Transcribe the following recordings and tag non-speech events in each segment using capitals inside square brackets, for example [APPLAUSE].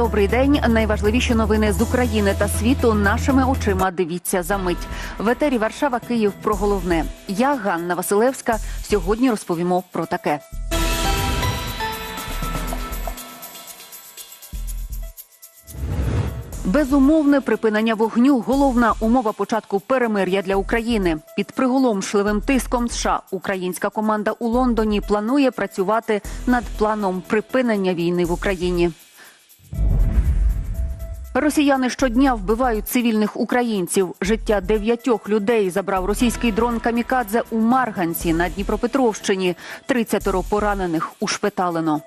Добрий день. Найважливіші новини з України та світу нашими очима. Дивіться за мить. В етері Варшава, Київ про головне. Я Ганна Василевська. Сьогодні розповімо про таке. Безумовне припинення вогню головна умова початку перемир'я для України. Під приголомшливим тиском США українська команда у Лондоні планує працювати над планом припинення війни в Україні. Росіяни щодня вбивають цивільних українців. Життя дев'ятьох людей забрав російський дрон Камікадзе у Марганці на Дніпропетровщині. 30 поранених ушпиталено.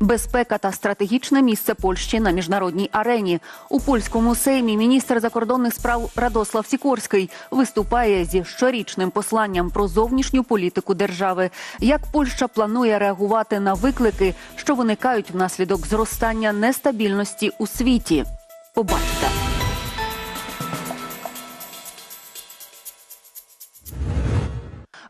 Безпека та стратегічне місце Польщі на міжнародній арені у польському сеймі. Міністр закордонних справ Радослав Сікорський виступає зі щорічним посланням про зовнішню політику держави. Як Польща планує реагувати на виклики, що виникають внаслідок зростання нестабільності у світі? Побачите.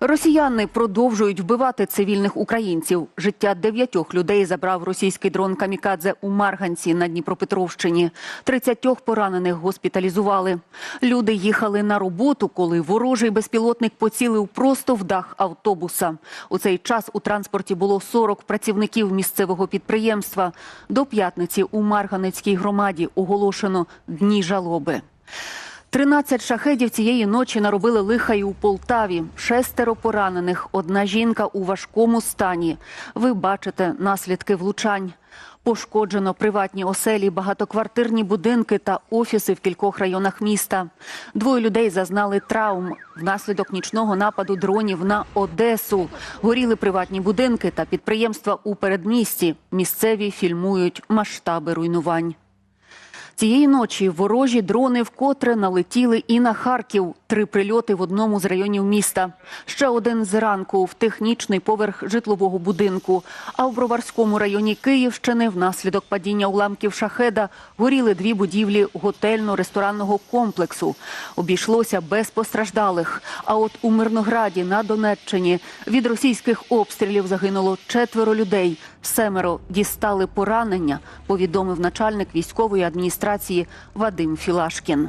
Росіяни продовжують вбивати цивільних українців. Життя дев'ятьох людей забрав російський дрон Камікадзе у Марганці на Дніпропетровщині. Тридцятьох поранених госпіталізували. Люди їхали на роботу, коли ворожий безпілотник поцілив просто в дах автобуса. У цей час у транспорті було 40 працівників місцевого підприємства. До п'ятниці у Марганецькій громаді оголошено дні жалоби. 13 шахедів цієї ночі наробили лиха і у Полтаві. Шестеро поранених. Одна жінка у важкому стані. Ви бачите наслідки влучань. Пошкоджено приватні оселі, багатоквартирні будинки та офіси в кількох районах міста. Двоє людей зазнали травм внаслідок нічного нападу дронів на Одесу. Горіли приватні будинки та підприємства у передмісті. Місцеві фільмують масштаби руйнувань. Цієї ночі ворожі дрони вкотре налетіли і на Харків. Три прильоти в одному з районів міста. Ще один зранку в технічний поверх житлового будинку. А в Броварському районі Київщини внаслідок падіння уламків шахеда горіли дві будівлі готельно-ресторанного комплексу. Обійшлося без постраждалих. А от у Мирнограді на Донеччині від російських обстрілів загинуло четверо людей. Семеро дістали поранення, повідомив начальник військової адміністрації Вадим Філашкін.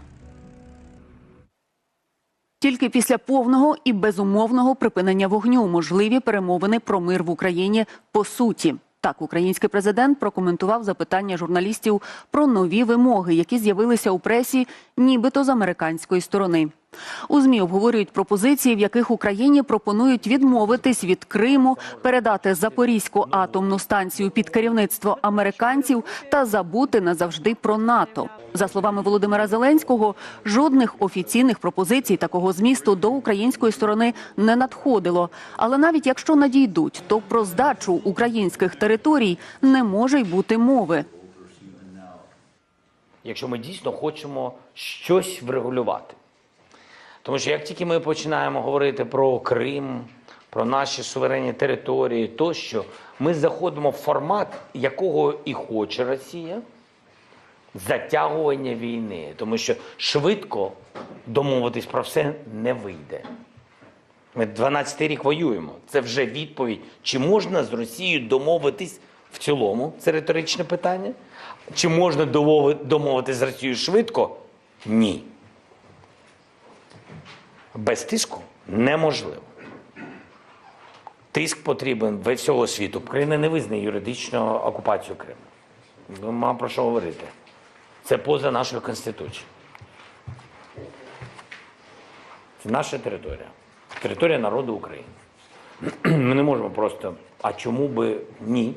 Тільки після повного і безумовного припинення вогню можливі перемовини про мир в Україні по суті. Так, український президент прокоментував запитання журналістів про нові вимоги, які з'явилися у пресі, нібито з американської сторони. У змі обговорюють пропозиції, в яких Україні пропонують відмовитись від Криму, передати Запорізьку атомну станцію під керівництво американців та забути назавжди про НАТО. За словами Володимира Зеленського, жодних офіційних пропозицій такого змісту до української сторони не надходило. Але навіть якщо надійдуть, то про здачу українських територій не може й бути мови. якщо ми дійсно хочемо щось врегулювати. Тому що як тільки ми починаємо говорити про Крим, про наші суверенні території, тощо, ми заходимо в формат, якого і хоче Росія затягування війни, тому що швидко домовитись про все не вийде. Ми 12 рік воюємо. Це вже відповідь, чи можна з Росією домовитись в цілому, це риторичне питання. Чи можна домови- домовитись з Росією швидко? Ні. Без тиску неможливо. Тиск потрібен для всього світу. Україна не визнає юридичну окупацію Криму. Нема про що говорити. Це поза нашою Конституцією. Це наша територія. Територія народу України. [CLEARS THROAT] Ми не можемо просто. А чому би ні?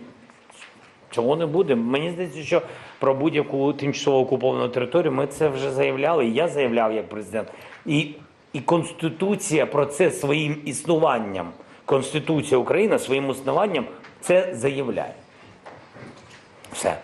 Чого не буде? Мені здається, що про будь-яку тимчасово окуповану територію ми це вже заявляли. І я заявляв як президент. І, і Конституція про це своїм існуванням, Конституція України своїм існуванням це заявляє. Все.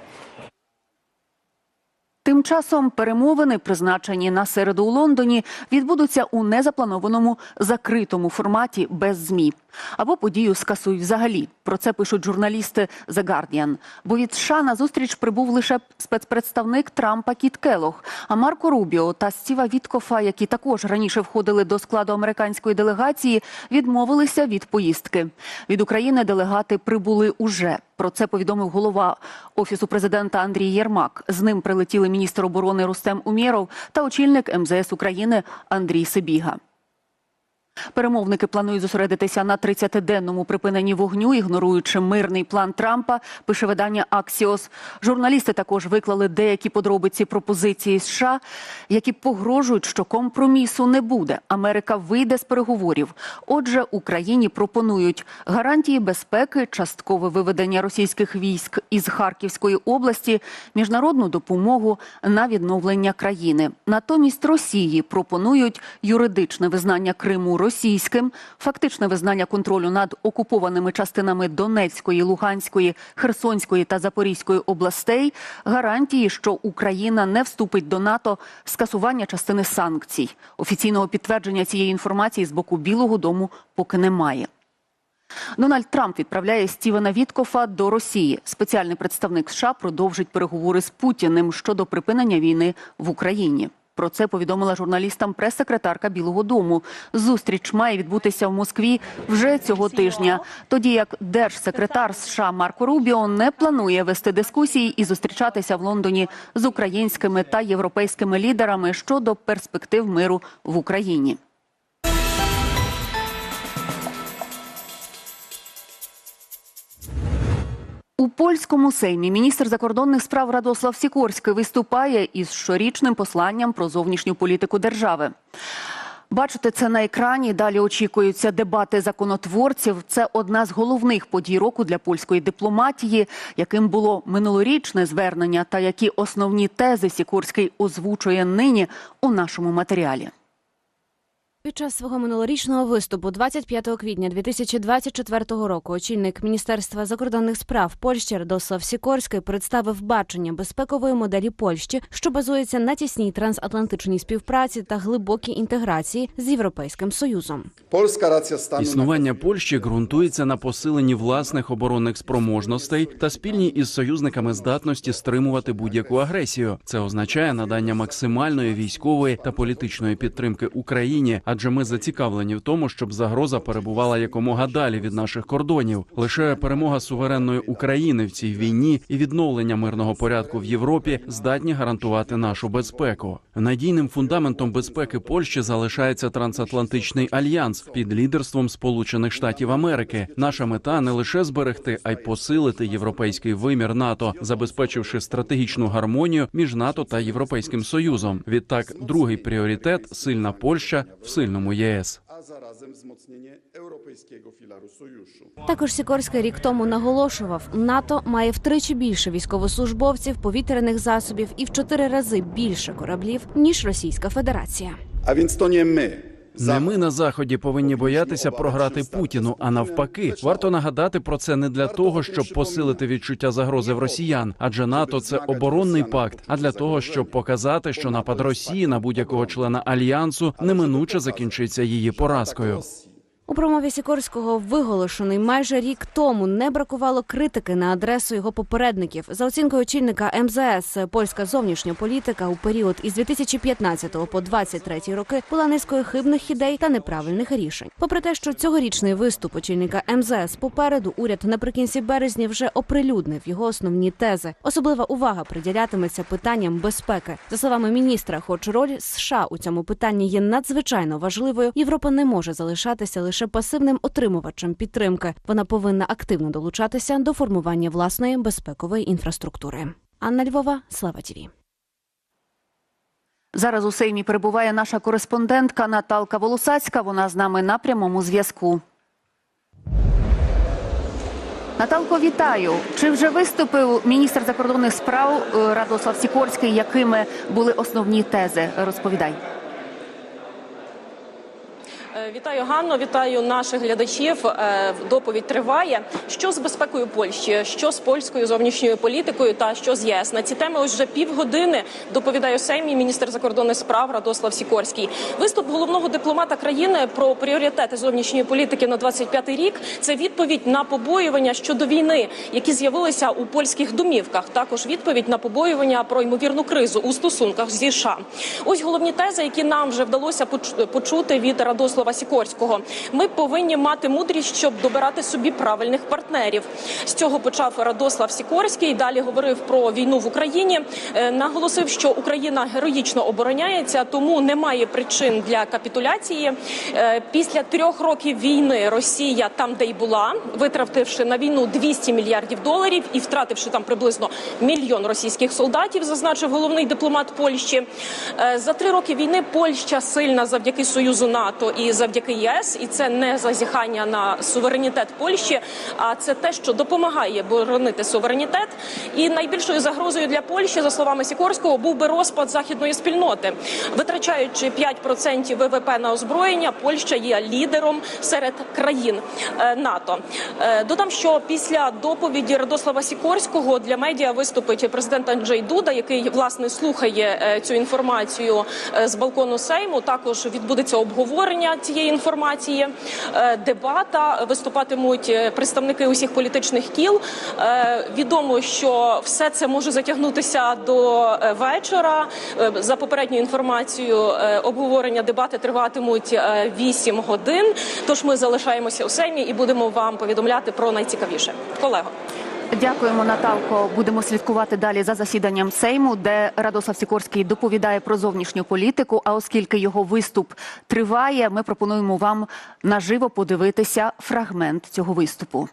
Тим часом перемовини, призначені на середу у Лондоні, відбудуться у незапланованому закритому форматі без змі. Або подію скасують взагалі. Про це пишуть журналісти The Guardian. Бо від США на зустріч прибув лише спецпредставник Трампа Кіт Келох. А Марко Рубіо та Стіва Віткофа, які також раніше входили до складу американської делегації, відмовилися від поїздки. Від України делегати прибули уже. Про це повідомив голова офісу президента Андрій Єрмак. З ним прилетіли міністр оборони Рустем Умєров та очільник МЗС України Андрій Сибіга. Перемовники планують зосередитися на 30-денному припиненні вогню, ігноруючи мирний план Трампа. Пише видання Аксіос. Журналісти також виклали деякі подробиці пропозиції США, які погрожують, що компромісу не буде. Америка вийде з переговорів. Отже, Україні пропонують гарантії безпеки, часткове виведення російських військ із Харківської області, міжнародну допомогу на відновлення країни. Натомість Росії пропонують юридичне визнання Криму російським, фактичне визнання контролю над окупованими частинами Донецької, Луганської, Херсонської та Запорізької областей, гарантії, що Україна не вступить до НАТО, скасування частини санкцій. Офіційного підтвердження цієї інформації з боку Білого Дому поки немає. Дональд Трамп відправляє Стівена Віткофа до Росії. Спеціальний представник США продовжить переговори з Путіним щодо припинення війни в Україні. Про це повідомила журналістам прес-секретарка Білого Дому. Зустріч має відбутися в Москві вже цього тижня. Тоді як держсекретар США Марко Рубіо не планує вести дискусії і зустрічатися в Лондоні з українськими та європейськими лідерами щодо перспектив миру в Україні. У польському сеймі міністр закордонних справ Радослав Сікорський виступає із щорічним посланням про зовнішню політику держави. Бачите це на екрані. Далі очікуються дебати законотворців. Це одна з головних подій року для польської дипломатії, яким було минулорічне звернення, та які основні тези Сікорський озвучує нині у нашому матеріалі. Під час свого минулорічного виступу, 25 квітня 2024 року, очільник Міністерства закордонних справ Польщі Радослав Сікорський представив бачення безпекової моделі Польщі, що базується на тісній трансатлантичній співпраці та глибокій інтеграції з Європейським Союзом. Polska racja stanu Існування Польщі ґрунтується на посиленні власних оборонних спроможностей та спільній із союзниками здатності стримувати будь-яку агресію. Це означає надання максимальної військової та політичної підтримки Україні, адже ми зацікавлені в тому, щоб загроза перебувала якомога далі від наших кордонів. Лише перемога суверенної України в цій війні і відновлення мирного порядку в Європі здатні гарантувати нашу безпеку. Надійним фундаментом безпеки Польщі залишається трансатлантичний альянс під лідерством Сполучених Штатів Америки. Наша мета не лише зберегти, а й посилити європейський вимір НАТО, забезпечивши стратегічну гармонію між НАТО та Європейським Союзом. Відтак, другий пріоритет сильна Польща в сильному ЄС. Також Сікорський рік тому наголошував, НАТО має втричі більше військовослужбовців, повітряних засобів і в чотири рази більше кораблів ніж Російська Федерація. А він to не my. Не ми на заході повинні боятися програти Путіну. А навпаки, варто нагадати про це не для того, щоб посилити відчуття загрози в росіян, адже НАТО це оборонний пакт, а для того, щоб показати, що напад Росії на будь-якого члена альянсу неминуче закінчиться її поразкою. У промові Сікорського, виголошений майже рік тому, не бракувало критики на адресу його попередників. За оцінкою очільника МЗС, польська зовнішня політика у період із 2015 по 2023 роки була низкою хибних ідей та неправильних рішень. Попри те, що цьогорічний виступ очільника МЗС попереду, уряд наприкінці березня вже оприлюднив його основні тези. Особлива увага приділятиметься питанням безпеки. За словами міністра, хоч роль США у цьому питанні є надзвичайно важливою, Європа не може залишатися лише пасивним отримувачем підтримки. Вона повинна активно долучатися до формування власної безпекової інфраструктури. Анна Львова, Слава Тіві. Зараз у Сеймі перебуває наша кореспондентка Наталка Волосацька. Вона з нами на прямому зв'язку. Наталко, вітаю. Чи вже виступив міністр закордонних справ е, Радослав Сікорський? Якими були основні тези? Розповідай. Вітаю Ганно, вітаю наших глядачів. Е, Доповідь триває. Що з безпекою Польщі, що з польською зовнішньою політикою та що з ЄС? На ці теми ось вже півгодини доповідає у Сеймі міністр закордонних справ Радослав Сікорський. Виступ головного дипломата країни про пріоритети зовнішньої політики на 25-й рік. Це відповідь на побоювання щодо війни, які з'явилися у польських домівках. Також відповідь на побоювання про ймовірну кризу у стосунках зі США. Ось головні тези, які нам вже вдалося почути від Радослава Сікорського. Ми повинні мати мудрість, щоб добирати собі правильних партнерів. З цього почав Радослав Сікорський. Далі говорив про війну в Україні. Е, Наголосив, що Україна героїчно обороняється, тому немає причин для капітуляції. Е, Після трьох років війни Росія там, де й була, витративши на війну 200 мільярдів доларів і втративши там приблизно мільйон російських солдатів, зазначив головний дипломат Польщі. Е, За три роки війни Польща сильна завдяки союзу НАТО і завдяки ЄС, і це не зазіхання на суверенітет Польщі, а це те, що допомагає боронити суверенітет. І найбільшою загрозою для Польщі, за словами Сікорського, був би розпад західної спільноти, витрачаючи 5% ВВП на озброєння. Польща є лідером серед країн е, НАТО. Е, Додам, що після доповіді Радослава Сікорського для медіа виступить президент Анджей Дуда, який власне слухає е, цю інформацію з балкону Сейму. Також відбудеться обговорення цієї інформації, е, дебата. Виступатимуть е, представники усіх політичних кіл. Е, Відомо, що все це може затягнутися до вечора. За попередньою інформацією, обговорення дебати триватимуть е, 8 годин. Тож ми залишаємося у Сеймі і будемо вам повідомляти про найцікавіше. Колего. Дякуємо, Наталко. Будемо слідкувати далі за засіданням Сейму, де Радослав Сікорський доповідає про зовнішню політику. А оскільки його виступ триває, ми пропонуємо вам наживо подивитися фрагмент цього виступу.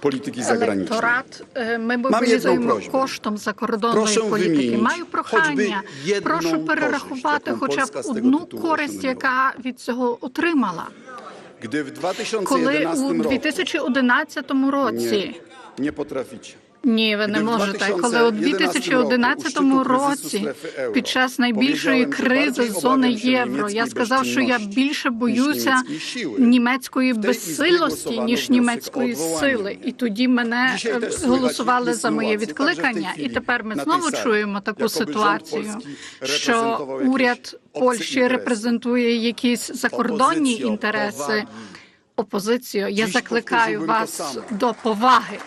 polityki zagranicznej. Електорат е, ми мобілізуємо коштом закордонної політики. Маю прохання, прошу перерахувати хоча б одну користь, яка від цього отримала. Коли 2011 у roku 2011 році nie potraficie. Ні, ви не можете. Коли у 2011 році, під час найбільшої кризи зони євро, я сказав, що я більше боюся німецької безсилості ніж німецької сили. І тоді мене е, голосували за моє відкликання. І тепер ми знову чуємо таку ситуацію, що уряд Польщі репрезентує якісь закордонні інтереси. Опозицію, я закликаю вас до поваги.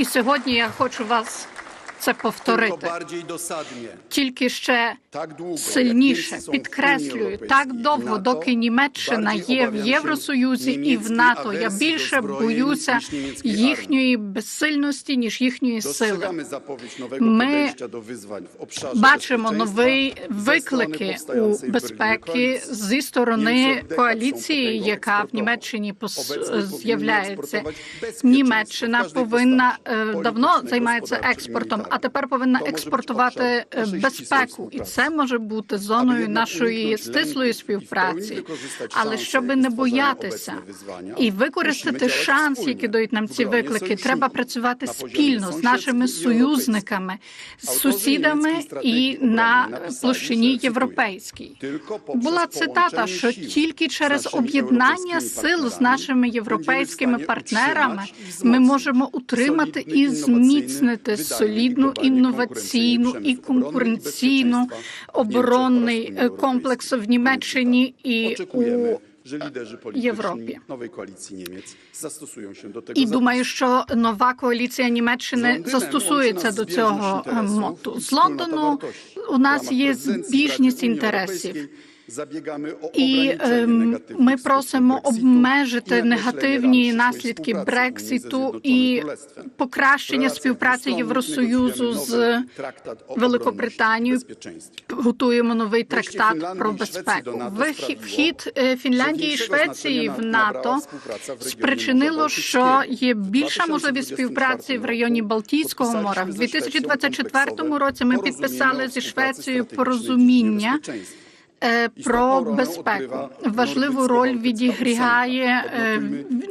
І сьогодні я хочу вас це повторити. Тільки ще сильніше підкреслюю, так довго, доки Німеччина є в Євросоюзі і в НАТО. Я більше боюся їхньої безсильності ніж їхньої сили. Ми Бачимо нові виклики у безпеки зі сторони коаліції, яка в. Німеччині з'являється. Німеччина повинна е, давно займається експортом, а тепер повинна експортувати е, безпеку, і це може бути зоною нашої стислої співпраці. Але щоб не боятися і використати шанс, які дають нам ці виклики, треба працювати спільно з нашими союзниками, з сусідами і на площині європейській. Була цитата, що тільки через об'єднання сил з нашими європейськими партнерами ми можемо утримати і зміцнити солідну globalnie інноваційну і конкуренційну оборонний е, комплекс в Німеччині і у Європі. І думаю, що нова коаліція Німеччини застосується до цього е, моту. З Лондону у нас є збіжність інтересів. І ем, ми просимо обмежити негативні наслідки Брекситу і покращення співпраці Євросоюзу з Великобританією. Готуємо новий трактат про безпеку. Вхід е, Фінляндії і Швеції в НАТО спричинило, що є більша можливість співпраці в районі Балтійського моря. В 2024 році ми підписали зі Швецією порозуміння Про безпеку важливу роль відіграє е,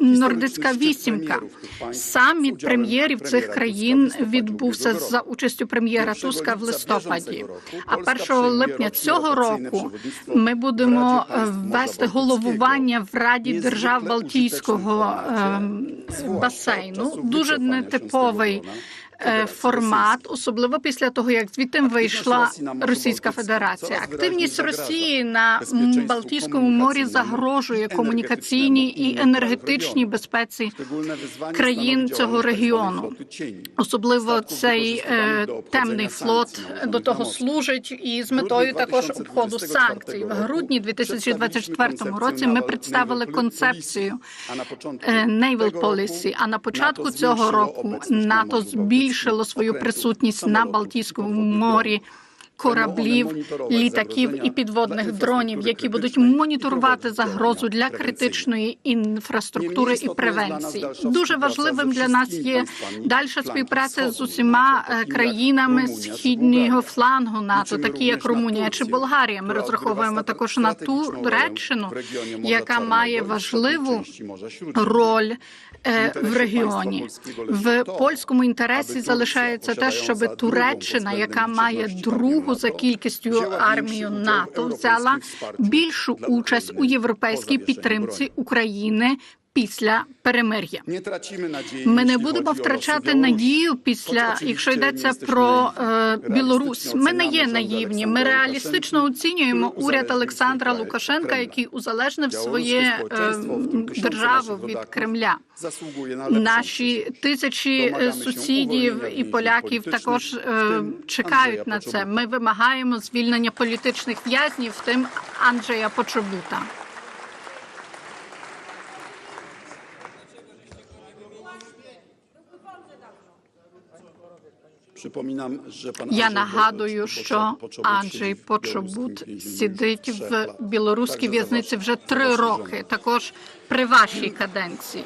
нордицька вісімка. Саміт прем'єрів цих країн відбувся за участю прем'єра Туска в листопаді. А 1 липня цього року ми будемо е, ввести головування в Раді держав Балтійського е, басейну. Дуже нетиповий е, формат, особливо після того, як звідти вийшла Російська Федерація. Активність Росії на Балтійському морі загрожує комунікаційній і енергетичній безпеці країн цього регіону. Особливо цей е, темний флот до того служить, і з метою також обходу санкцій. В грудні 2024 році ми представили концепцію е, Naval Policy, А на початку цього року НАТО збільшило свою присутність на Балтійському морі. Кораблів, літаків і підводних дронів, які будуть моніторувати загрозу для критичної інфраструктури і превенції. Дуже важливим для нас є дальша співпраця з усіма е, країнами східнього флангу НАТО, такі як Румунія чи Болгарія. Ми розраховуємо також на Туреччину, яка має важливу роль е, в регіоні. В польському інтересі залишається те, щоб Туреччина, яка має другу за кількістю армію НАТО, взяла більшу участь у європейській підтримці України після перемир'я. Ми не будемо втрачати надію після, якщо йдеться про е, Білорусь. Ми не є наївні. Ми реалістично оцінюємо уряд Олександра Лукашенка, який узалежнив своє е, державу від Кремля. Наші тисячі е, сусідів і поляків також е, чекають на це. Ми вимагаємо звільнення політичних в'язнів, тим Анджея Почобута. Я нагадую, що Анджей Почобут сидить в білоруській в'язниці вже три роки, також при вашій каденції.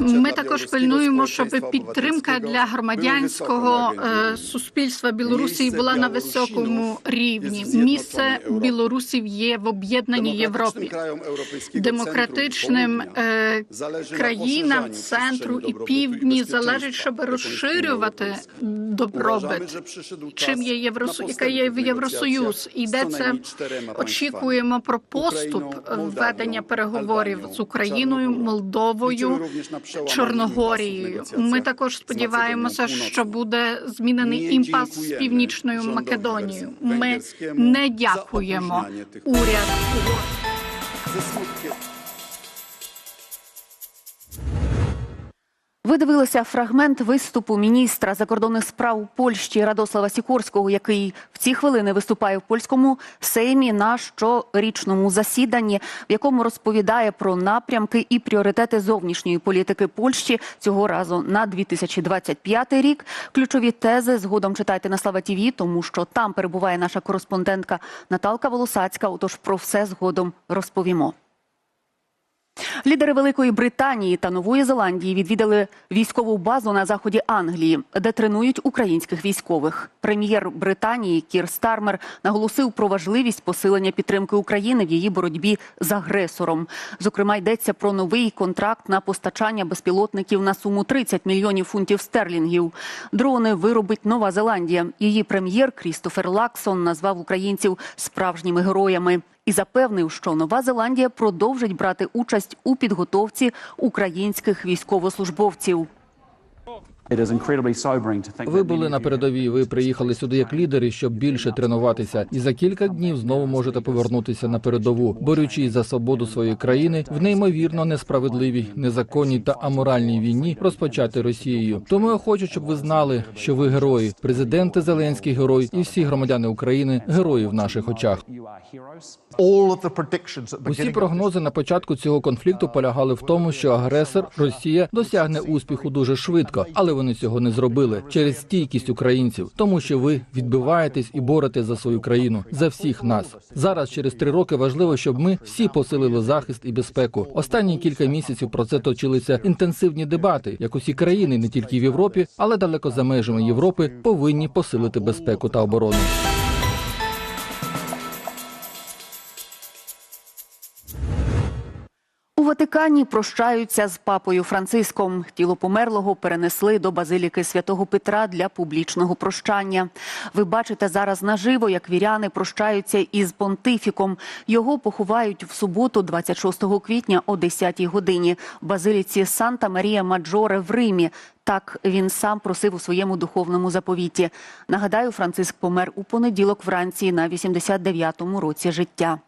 Ми також пильнуємо, щоб підтримка для громадянського е, суспільства Білорусі була на високому рівні. Місце білорусів є в об'єднаній Європі. Демократичним е, країнам центру і півдні залежить, щоб розширювати добробит. Чим є Євросоюз, яка є в Євросоюз? Йдеться, очікуємо про поступ введення переговорів з Україною, Молдовою, Чорногорією. Ми також сподіваємося, що буде змінений імпас з північною Македонією. Ми не дякуємо уряд. Ви дивилися фрагмент виступу міністра закордонних справ Польщі Радослава Сікорського, який в ці хвилини виступає в польському сеймі на щорічному засіданні, в якому розповідає про напрямки і пріоритети зовнішньої політики Польщі цього разу на 2025 рік. Ключові тези згодом читайте на Слава Тіві, тому що там перебуває наша кореспондентка Наталка Волосацька. Отож про все згодом розповімо. Лідери Великої Британії та Нової Зеландії відвідали військову базу на заході Англії, де тренують українських військових. Прем'єр Британії Кір Стармер наголосив про важливість посилення підтримки України в її боротьбі з агресором. Зокрема, йдеться про новий контракт на постачання безпілотників на суму 30 мільйонів фунтів стерлінгів. Дрони виробить Нова Зеландія. Її прем'єр Крістофер Лаксон назвав українців справжніми героями і запевнив, що Нова Зеландія продовжить брати участь у підготовці українських військовослужбовців. Ви були на передовій. Ви приїхали сюди як лідери, щоб більше тренуватися, і за кілька днів знову можете повернутися на передову, борючись за свободу своєї країни в неймовірно несправедливій, незаконній та аморальній війні, розпочати Росією. Тому я хочу, щоб ви знали, що ви герої. Президенти Зеленський герой і всі громадяни України герої в наших очах. Усі прогнози на початку цього конфлікту полягали в тому, що агресор Росія досягне успіху дуже швидко, але але вони цього не зробили через стійкість українців, тому що ви відбиваєтесь і боретесь за свою країну, за всіх нас. Зараз, через три роки, важливо, щоб ми всі посилили захист і безпеку. Останні кілька місяців про це точилися інтенсивні дебати, як усі країни, не тільки в Європі, але далеко за межами Європи, повинні посилити безпеку та оборону. Ватикані прощаються з папою Франциском. Тіло померлого перенесли до базиліки святого Петра для публічного прощання. Ви бачите зараз наживо, як віряни прощаються із понтифіком. Його поховають в суботу, 26 квітня о 10 годині в базиліці Санта Марія Маджоре в Римі. Так він сам просив у своєму духовному заповіті. Нагадаю, Франциск помер у понеділок вранці на 89-му році життя.